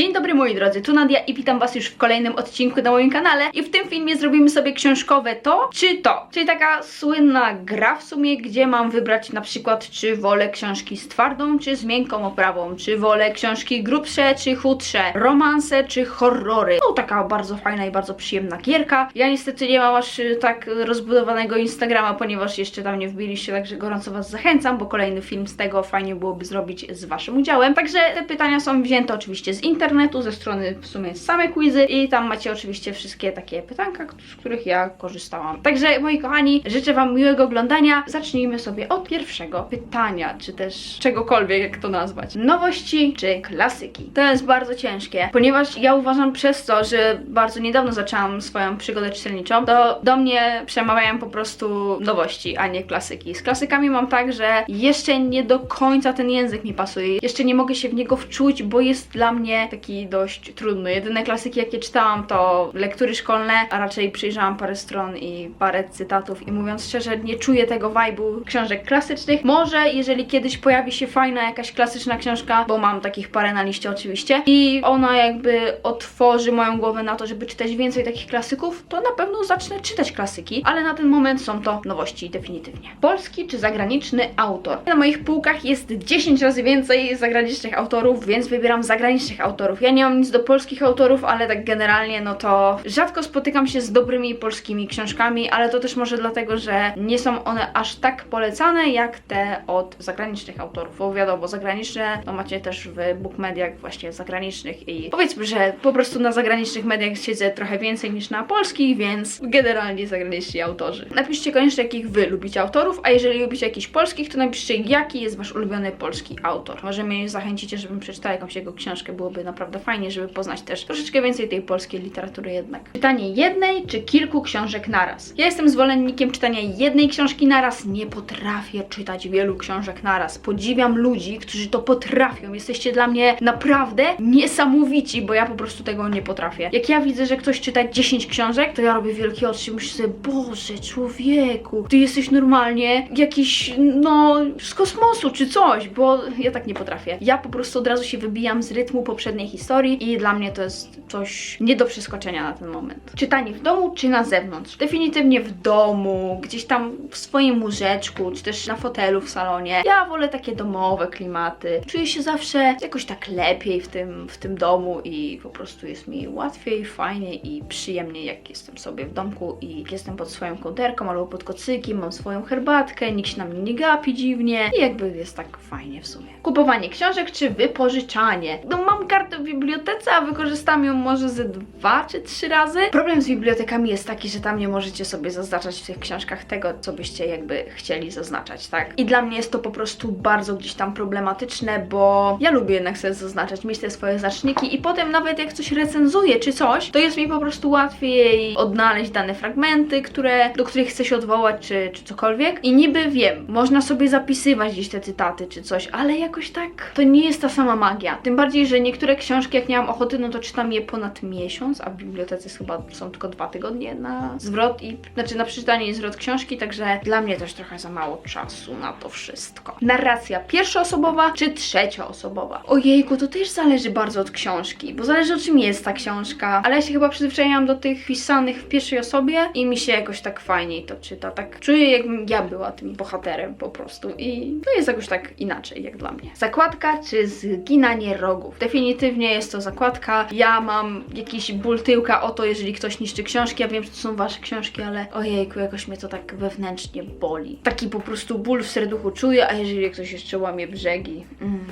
Dzień dobry moi drodzy, tu Nadia i witam was już w kolejnym odcinku na moim kanale i w tym filmie zrobimy sobie książkowe to czy to, czyli taka słynna gra w sumie, gdzie mam wybrać na przykład czy wolę książki z twardą czy z miękką oprawą, czy wolę książki grubsze czy chudsze, romanse czy horrory. No taka bardzo fajna i bardzo przyjemna gierka. Ja niestety nie mam aż y, tak rozbudowanego Instagrama, ponieważ jeszcze tam nie wbiliście, także gorąco was zachęcam, bo kolejny film z tego fajnie byłoby zrobić z waszym udziałem. Także te pytania są wzięte oczywiście z internetu, ze strony w sumie same quizy i tam macie oczywiście wszystkie takie pytanka, z których ja korzystałam. Także moi kochani, życzę wam miłego oglądania. Zacznijmy sobie od pierwszego pytania, czy też czegokolwiek, jak to nazwać. Nowości czy klasyki? To jest bardzo ciężkie, ponieważ ja uważam przez to, że bardzo niedawno zaczęłam swoją przygodę czytelniczą, to do mnie przemawiają po prostu nowości, a nie klasyki. Z klasykami mam tak, że jeszcze nie do końca ten język mi pasuje. Jeszcze nie mogę się w niego wczuć, bo jest dla mnie taki dość trudny. Jedyne klasyki, jakie czytałam, to lektury szkolne, a raczej przyjrzałam parę stron i parę cytatów i mówiąc szczerze, nie czuję tego vibe'u książek klasycznych. Może jeżeli kiedyś pojawi się fajna jakaś klasyczna książka, bo mam takich parę na liście oczywiście i ona jakby otworzy moją głowę na to, żeby czytać więcej takich klasyków, to na pewno zacznę czytać klasyki, ale na ten moment są to nowości definitywnie. Polski czy zagraniczny autor? Na moich półkach jest 10 razy więcej zagranicznych autorów, więc wybieram zagranicznych autorów. Ja nie mam nic do polskich autorów, ale tak generalnie no to rzadko spotykam się z dobrymi polskimi książkami, ale to też może dlatego, że nie są one aż tak polecane jak te od zagranicznych autorów. Bo wiadomo, zagraniczne no macie też w bookmediach właśnie zagranicznych i powiedzmy, że po prostu na zagranicznych mediach siedzę trochę więcej niż na polskich, więc generalnie zagraniczni autorzy. Napiszcie koniecznie, jakich wy lubicie autorów, a jeżeli lubicie jakichś polskich, to napiszcie, jaki jest wasz ulubiony polski autor. Może mnie zachęcicie, żebym przeczytała jakąś jego książkę, byłoby naprawdę fajnie, żeby poznać też troszeczkę więcej tej polskiej literatury jednak. Pytanie jednej czy kilku książek naraz? Ja jestem zwolennikiem czytania jednej książki naraz, nie potrafię czytać wielu książek naraz. Podziwiam ludzi, którzy to potrafią. Jesteście dla mnie naprawdę niesamowici, bo ja po prostu tego nie potrafię. Jak ja widzę, że ktoś czyta 10 książek, to ja robię wielkie oczy myślę sobie, Boże, człowieku, ty jesteś normalnie jakiś, no, z kosmosu czy coś, bo ja tak nie potrafię. Ja po prostu od razu się wybijam z rytmu poprzedniej historii i dla mnie to jest coś nie do przeskoczenia na ten moment. Czytanie w domu czy na zewnątrz? Definitywnie w domu, gdzieś tam w swoim łóżeczku, czy też na fotelu w salonie. Ja wolę takie domowe klimaty. Czuję się zawsze jakoś tak lepiej w tym, w tym domu i po prostu jest mi łatwiej, fajniej i przyjemniej, jak jestem sobie w domku i jestem pod swoją kołderką albo pod kocykiem, mam swoją herbatkę, nikt się na mnie nie gapi dziwnie i jakby jest tak fajnie w sumie. Kupowanie książek czy wypożyczanie? No mam kartę w bibliotece, a wykorzystam ją może ze dwa czy trzy razy. Problem z bibliotekami jest taki, że tam nie możecie sobie zaznaczać w tych książkach tego, co byście jakby chcieli zaznaczać, tak? I dla mnie jest to po prostu bardzo gdzieś tam problematyczne, bo ja lubię jednak sobie zaznaczać, mieć te swoje znaczniki i potem nawet jak coś recenzuję czy coś, to jest mi po prostu łatwiej odnaleźć dane fragmenty, które, do których chcę się odwołać czy, czy cokolwiek. I niby wiem, można sobie zapisywać gdzieś te cytaty czy coś, ale jakoś tak to nie jest ta sama magia. Tym bardziej, że niektóre książki, jak nie mam ochoty, no to czytam je ponad miesiąc, a w bibliotece chyba są tylko dwa tygodnie na zwrot i znaczy na przeczytanie i zwrot książki, także dla mnie też trochę za mało czasu na to wszystko. Narracja pierwszoosobowa czy trzecioosobowa? Ojejku, to też zależy bardzo od książki, bo zależy o czym jest ta książka, ale ja się chyba przyzwyczaiłam do tych pisanych w pierwszej osobie i mi się jakoś tak fajniej to czyta. Tak czuję, jakbym ja była tym bohaterem po prostu i to jest jakoś tak inaczej, jak dla mnie. Zakładka czy zginanie rogów? Definitywnie jest to zakładka. Ja mam jakiś ból tyłka o to, jeżeli ktoś niszczy książki. Ja wiem, że to są wasze książki, ale ojejku, jakoś mnie to tak wewnętrznie boli. Taki po prostu ból w serduchu czuję, a jeżeli ktoś jeszcze łamie brzegi. Mm.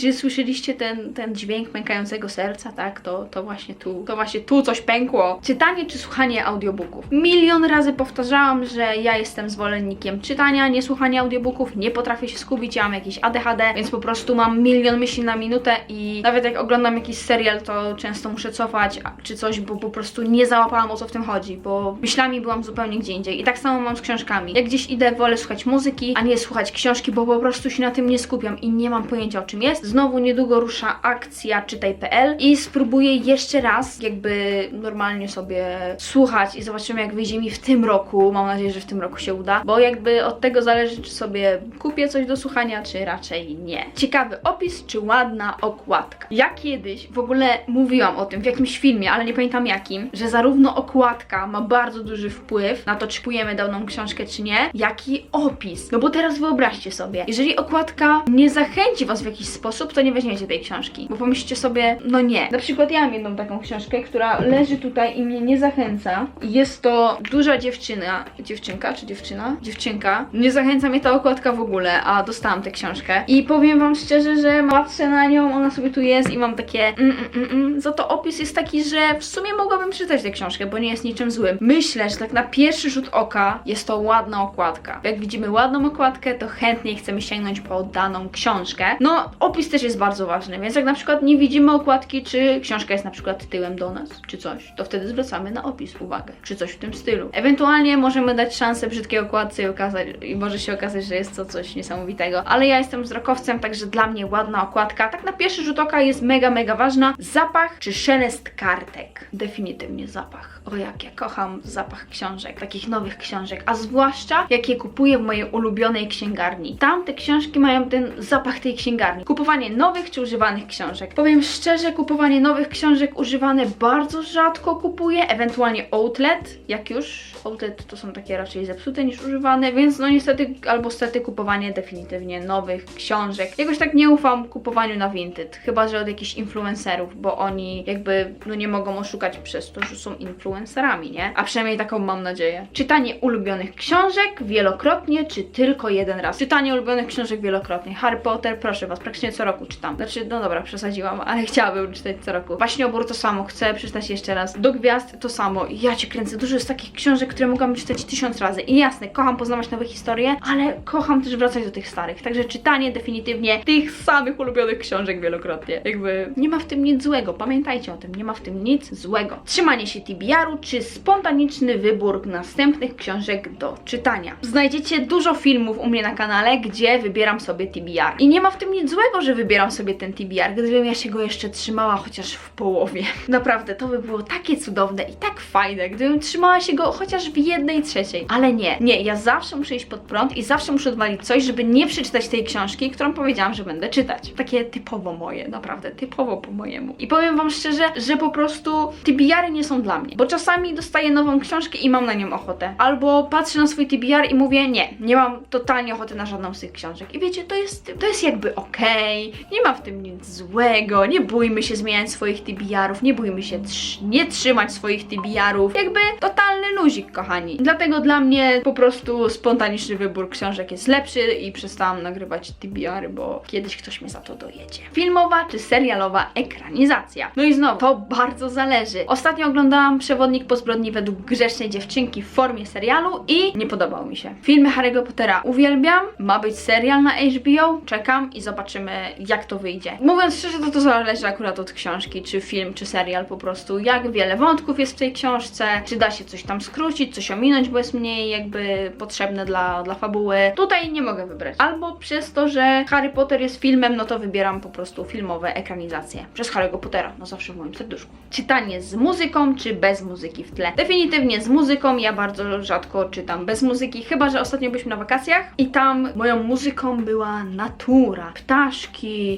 Czy słyszeliście ten, ten dźwięk pękającego serca? Tak, to, to właśnie tu, to właśnie tu coś pękło. Czytanie czy słuchanie audiobooków? Milion razy powtarzałam, że ja jestem zwolennikiem czytania, nie słuchania audiobooków, nie potrafię się skupić, ja mam jakieś ADHD, więc po prostu mam milion myśli na minutę i nawet jak oglądam jakiś serial, to często muszę cofać czy coś, bo po prostu nie załapałam o co w tym chodzi, bo myślami byłam zupełnie gdzie indziej. I tak samo mam z książkami. Jak gdzieś idę, wolę słuchać muzyki, a nie słuchać książki, bo po prostu się na tym nie skupiam i nie mam pojęcia o czym jest. Jest. Znowu niedługo rusza akcja czytaj.pl i spróbuję jeszcze raz jakby normalnie sobie słuchać i zobaczymy jak wyjdzie mi w tym roku. Mam nadzieję, że w tym roku się uda, bo jakby od tego zależy, czy sobie kupię coś do słuchania, czy raczej nie. Ciekawy opis, czy ładna okładka. Ja kiedyś w ogóle mówiłam o tym w jakimś filmie, ale nie pamiętam jakim, że zarówno okładka ma bardzo duży wpływ na to, czy kupujemy daną książkę, czy nie, jak i opis. No bo teraz wyobraźcie sobie, jeżeli okładka nie zachęci was w jakiś sposób, to nie weźmiecie tej książki, bo pomyślicie sobie, no nie. Na przykład ja mam jedną taką książkę, która leży tutaj i mnie nie zachęca. Jest to duża dziewczyna, dziewczynka czy dziewczyna? Dziewczynka. Nie zachęca mnie ta okładka w ogóle, a dostałam tę książkę. I powiem wam szczerze, że patrzę na nią, ona sobie tu jest i mam takie mm, mm, mm, mm. Za to opis jest taki, że w sumie mogłabym przeczytać tę książkę, bo nie jest niczym złym. Myślę, że tak na pierwszy rzut oka jest to ładna okładka. Jak widzimy ładną okładkę, to chętniej chcemy sięgnąć po daną książkę. No, opis też jest bardzo ważny, więc jak na przykład nie widzimy okładki, czy książka jest na przykład tyłem do nas, czy coś, to wtedy zwracamy na opis uwagę, czy coś w tym stylu. Ewentualnie możemy dać szansę brzydkiej okładce i, okazać, i może się okazać, że jest to coś niesamowitego. Ale ja jestem wzrokowcem, także dla mnie ładna okładka, tak na pierwszy rzut oka jest mega, mega ważna. Zapach czy szelest kartek? Definitywnie zapach. O jak ja kocham zapach książek, takich nowych książek, a zwłaszcza jak je kupuję w mojej ulubionej księgarni. Tam te książki mają ten zapach tej księgarni. Kupowanie nowych czy używanych książek. Powiem szczerze, kupowanie nowych książek używane bardzo rzadko kupuję, ewentualnie outlet, jak już. Outlet to są takie raczej zepsute niż używane, więc no niestety albo stety kupowanie definitywnie nowych książek. Jakoś tak nie ufam kupowaniu na Vinted, chyba że od jakichś influencerów, bo oni jakby no nie mogą oszukać przez to, że są influencerami, nie? A przynajmniej taką mam nadzieję. Czytanie ulubionych książek wielokrotnie, czy tylko jeden raz? Czytanie ulubionych książek wielokrotnie. Harry Potter, proszę was, praktycznie co roku czytam. Znaczy, no dobra, przesadziłam, ale chciałabym czytać co roku. Waśniobór to samo, chcę przeczytać jeszcze raz. Do gwiazd to samo. Ja cię kręcę, dużo jest takich książek, które mogłam czytać tysiąc razy. I jasne, kocham poznawać nowe historie, ale kocham też wracać do tych starych. Także czytanie definitywnie tych samych ulubionych książek wielokrotnie. Jakby nie ma w tym nic złego, pamiętajcie o tym, nie ma w tym nic złego. Trzymanie się TBR-u czy spontaniczny wybór następnych książek do czytania. Znajdziecie dużo filmów u mnie na kanale, gdzie wybieram sobie TBR. I nie ma w tym nic złego, że wybieram sobie ten TBR, gdybym ja się go jeszcze trzymała chociaż w połowie. Naprawdę, to by było takie cudowne i tak fajne, gdybym trzymała się go chociaż w jednej trzeciej. Ale nie, nie, ja zawsze muszę iść pod prąd i zawsze muszę odwalić coś, żeby nie przeczytać tej książki, którą powiedziałam, że będę czytać. Takie typowo moje, naprawdę, typowo po mojemu. I powiem wam szczerze, że po prostu TBR-y nie są dla mnie, bo czasami dostaję nową książkę i mam na nią ochotę. Albo patrzę na swój TBR i mówię, nie, nie mam totalnie ochoty na żadną z tych książek. I wiecie, to jest, to jest jakby okej, nie ma w tym nic złego, nie bójmy się zmieniać swoich TBR-ów, nie bójmy się trz nie trzymać swoich TBR-ów. Jakby totalny luzik, kochani. Dlatego dla mnie po prostu spontaniczny wybór książek jest lepszy i przestałam nagrywać TBR, bo kiedyś ktoś mnie za to dojedzie. Filmowa czy serialowa ekranizacja? No i znowu, to bardzo zależy. Ostatnio oglądałam Przewodnik po zbrodni według grzecznej dziewczynki w formie serialu i nie podobał mi się. Filmy Harry'ego Pottera uwielbiam, ma być serial na HBO, czekam i zobaczymy jak to wyjdzie. Mówiąc szczerze, to to zależy akurat od książki, czy film, czy serial po prostu. Jak wiele wątków jest w tej książce, czy da się coś tam skrócić, coś ominąć, bo jest mniej jakby potrzebne dla, dla fabuły. Tutaj nie mogę wybrać. Albo przez to, że Harry Potter jest filmem, no to wybieram po prostu filmowe ekranizacje. Przez Harry'ego Pottera, no zawsze w moim serduszku. Czytanie z muzyką, czy bez muzyki w tle? Definitywnie z muzyką, ja bardzo rzadko czytam bez muzyki, chyba, że ostatnio byliśmy na wakacjach i tam moją muzyką była natura, ptaszki,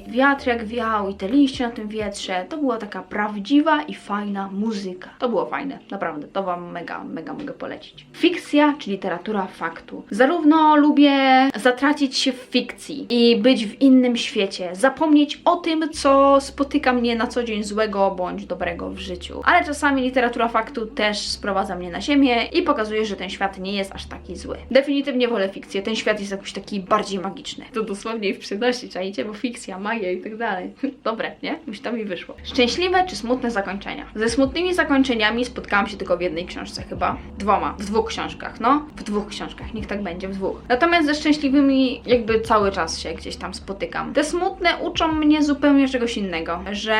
wiatr jak wiał i te liście na tym wietrze. To była taka prawdziwa i fajna muzyka. To było fajne, naprawdę, to wam mega, mega mogę polecić. Fikcja czy literatura faktu. Zarówno lubię zatracić się w fikcji i być w innym świecie, zapomnieć o tym, co spotyka mnie na co dzień złego bądź dobrego w życiu. Ale czasami literatura faktu też sprowadza mnie na ziemię i pokazuje, że ten świat nie jest aż taki zły. Definitywnie wolę fikcję, ten świat jest jakoś taki bardziej magiczny. To dosłownie w przyszłości, czajcie, bo fikcja, magia i tak dalej. Dobre, nie? Już tam mi wyszło. Szczęśliwe czy smutne zakończenia? Ze smutnymi zakończeniami spotkałam się tylko w jednej książce chyba. Dwoma. W dwóch książkach, no. W dwóch książkach, niech tak będzie, w dwóch. Natomiast ze szczęśliwymi jakby cały czas się gdzieś tam spotykam. Te smutne uczą mnie zupełnie czegoś innego, że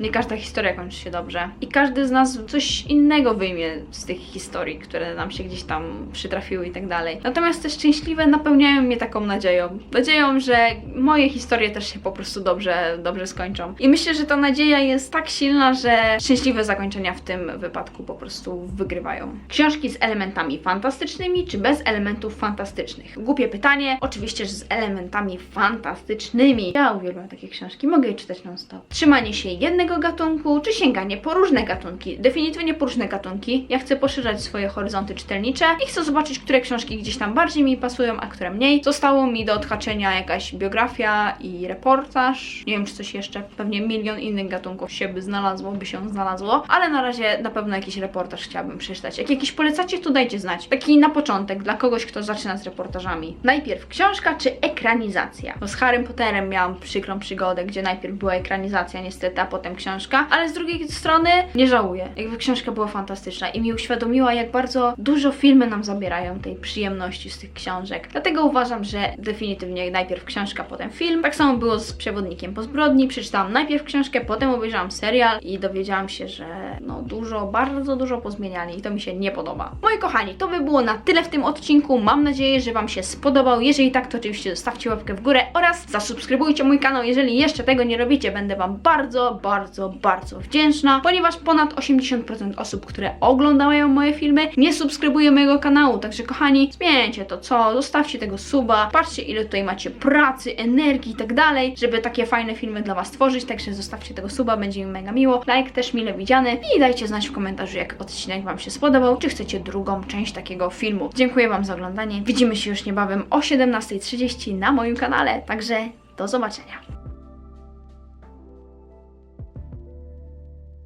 nie każda historia kończy się dobrze. I każdy z nas coś innego wyjmie z tych historii, które nam się gdzieś tam przytrafiły i tak dalej. Natomiast te szczęśliwe napełniają mnie taką nadzieją. Nadzieją, że moje historie też się po prostu dobrze, dobrze skończą. I myślę, że ta nadzieja jest tak silna, że szczęśliwe zakończenia w tym wypadku po prostu wygrywają. Książki z elementami fantastycznymi czy bez elementów fantastycznych? Głupie pytanie. Oczywiście, że z elementami fantastycznymi. Ja uwielbiam takie książki, mogę je czytać non stop. Trzymanie się jednego gatunku czy sięganie po różne gatunki? Definitywnie po różne gatunki. Ja chcę poszerzać swoje horyzonty czytelnicze i chcę zobaczyć, które książki gdzieś tam bardziej mi pasują, a które mniej. Zostało mi do odhaczenia jakaś biografia i reportaż. Nie wiem, czy coś jeszcze. Pewnie milion innych gatunków się by znalazło, by się znalazło. Ale na razie na pewno jakiś reportaż chciałabym przeczytać. Jak jakiś polecacie, to dajcie znać. Taki na początek, dla kogoś, kto zaczyna z reportażami. Najpierw książka czy ekranizacja? No z Harrym Potterem miałam przykrą przygodę, gdzie najpierw była ekranizacja niestety, a potem książka. Ale z drugiej strony nie żałuję. Jakby książka była fantastyczna i mi uświadomiła, jak bardzo dużo filmy nam zabierają tej przyjemności z tych książek. Dlatego uważam, że definitywnie najpierw książka, potem film. Tak samo było z Przewodnikiem po zbrodni. Przeczytałam najpierw książkę, potem obejrzałam serial i dowiedziałam się, że no dużo, bardzo dużo pozmieniali i to mi się nie podoba. Moi kochani, to by było na tyle w tym odcinku. Mam nadzieję, że Wam się spodobał. Jeżeli tak, to oczywiście zostawcie łapkę w górę oraz zasubskrybujcie mój kanał. Jeżeli jeszcze tego nie robicie, będę Wam bardzo, bardzo, bardzo wdzięczna, ponieważ ponad 80% osób, które oglądają moje filmy, nie subskrybuje mojego kanału. Także kochani, zmieńcie to, co? Zostawcie tego suba. Patrzcie, ile tutaj macie pracy, energii i tak dalej, żeby takie fajne filmy dla Was tworzyć. Także zostawcie tego suba, będzie mi mega miło. Like też mile widziany i dajcie znać w komentarzu, jak odcinek Wam się spodobał, czy chcecie drugą część takiego filmu. Dziękuję Wam za oglądanie. Widzimy się już niebawem o 17.30 na moim kanale. Także do zobaczenia.